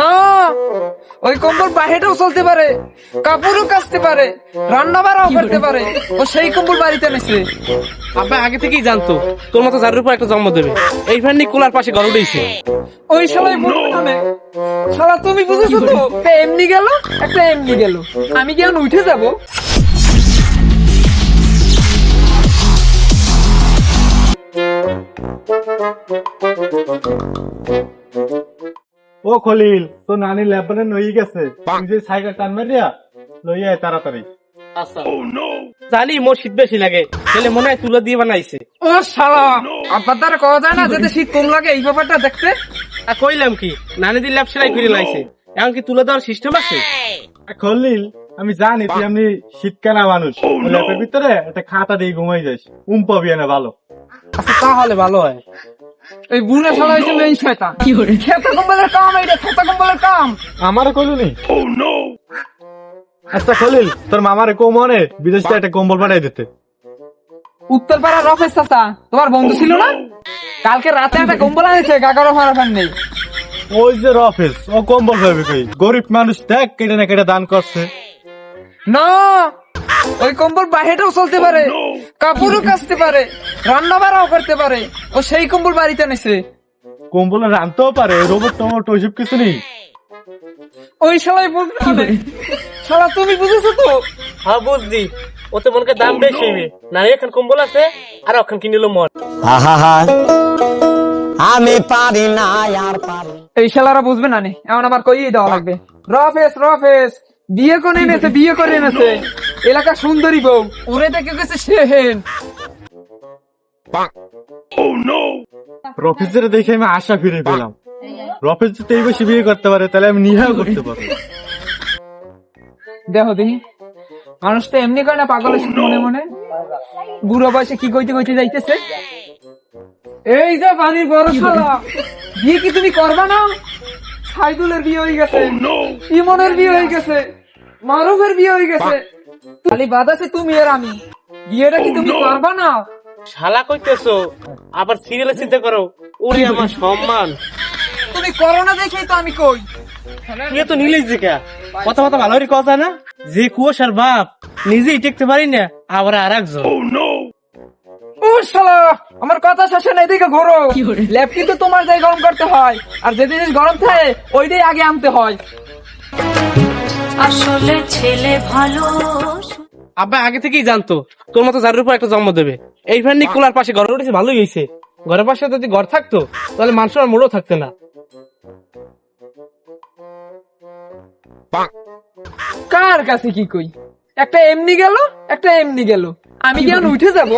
না ওই কম্বল বাহিরেও চলতে পারে কাপড়ও কাচতে পারে রান্না বাড়াও করতে পারে ও সেই কম্বল বাড়িতে এনেছে। আব্বা আগে থেকেই জানতো তোর মতো যার উপর একটা জন্ম দেবে। এই ফ্যান কুলার পাশে ঘর উঠেছে ওই শালাই বলবে না শালা তুমি বুঝেছ তো এমনি গেল একটা এমনি গেল। আমি কি এখন উঠে যাব? ও খলিল তো নানি ল্যাবনে নই গেছে। তুই যে সাইকেল টান মারিয়া লই আয় তাড়াতাড়ি। আচ্ছা। জানি মোর শীত বেশি লাগে তাহলে মনে হয় তুলো দিয়ে বানাইছে। ও শালা আব্বার দ্বারা কওয়া যায় না যাতে শীত কম লাগে এই ব্যাপারটা দেখতে। আর কইলাম কি নানি দি ল্যাব সেলাই করে লাইছে এখন কি তুলে দেওয়ার সিস্টেম আছে? খলিল আমি জানি তুই আমি শীতকানা মানুষ। ল্যাবের ভিতরে একটা খাতা দিয়ে ঘুমাই যাস উম পাবি না ভালো। আচ্ছা তাহলে ভালো হয়। এই বুড়া শয়তান। খেতা কম্বলের কাম এইটা খেতা কম্বলের কাম। আমারও কইলু নি আচ্ছা খলিল তোর মামারে কো মনে? বিদেশ থেকে একটা কম্বল পাঠাই দিতে। রফেস চাচা তোমার বন্ধু ছিল না? কালকে রাতে একটা কম্বল আনেছে গাগারও ফারাফান নেই। ওই যে রফেস ও কম্বল পাবে কই? গরিব মানুষ দেখ কেটে না কেটে দান করছে। না ওই কম্বল বাহিরেও চলতে পারে কাপড়ও কাচতে পারে। রান্না বাড়াও করতে পারে। ও সেই কম্বল বাড়িতে এনেছে কম্বলে রানতেও পারে রোবট টমোটো ওইসব কিছু নেই। ওই শালাই বুঝতে হবে। শালা তুমি বুঝেছ তো? হ্যাঁ বুঝলি। ওতে মনকে দাম বেশি নারী এখন কম্বল আছে আর ওখান কিনিল মন আহা আমি পারি না আর পারি এই শালারা বুঝবে না নে। এমন আবার কইয়ে দেওয়া লাগবে। রফেস রফেস বিয়ে করে এনেছে বিয়ে করে এনেছে। এলাকা সুন্দরী বউ। ওরে দেখে গেছে সেহেন রফিসের দেখে আমি আশা ফিরে পেলাম। যদি এই বেশি বিয়ে করতে পারে তাহলে আমি নিহাও করতে পারব। দেখো দেখি। মানুষ তো এমনি করে না পাগলের সাথে মনে মনে। বুড়ো বয়সে কি কইতে কইতে যাইতেছে? এই যে পানির বড় বিয়ে কি তুমি করবা না? সাইদুলের বিয়ে হয়ে গেছে। ইমনের বিয়ে হয়ে গেছে। মারুফের বিয়ে হয়ে গেছে। খালি বাদ আছে তুমি আর আমি। বিয়েটা কি তুমি করবা না? শালা কইতেছো? আবার সিরিয়ালে চিন্তা করো ওরে আমার সম্মান। তুমি করোনা দেখেই তো আমি কই। তুই তো নিলিস জিকা। কথা কথা ভালো করে কথা না? যে কুয়াশার বাপ নিজেই টিকতে পারি না আবার আর একজন ও শালা আমার কথা শেষে নাই দিকে ঘোরো। ল্যাপ কিন্তু তোমার যাই গরম করতে হয় আর যে জিনিস গরম থাকে ওইটাই আগে আনতে হয়। আসলে ছেলে ভালো। আব্বা আগে থেকেই জানতো তোর মতো যার উপর একটা জন্ম দেবে। এই ফ্যান কুলার পাশে ঘর উঠেছে, ভালোই হয়েছে। ঘরের পাশে যদি ঘর থাকতো, তাহলে মানুষের আর মোড়ও থাকতো না। কার কাছে কি কই? একটা এমনি গেল, একটা এমনি গেল। আমি কেন উঠে যাব?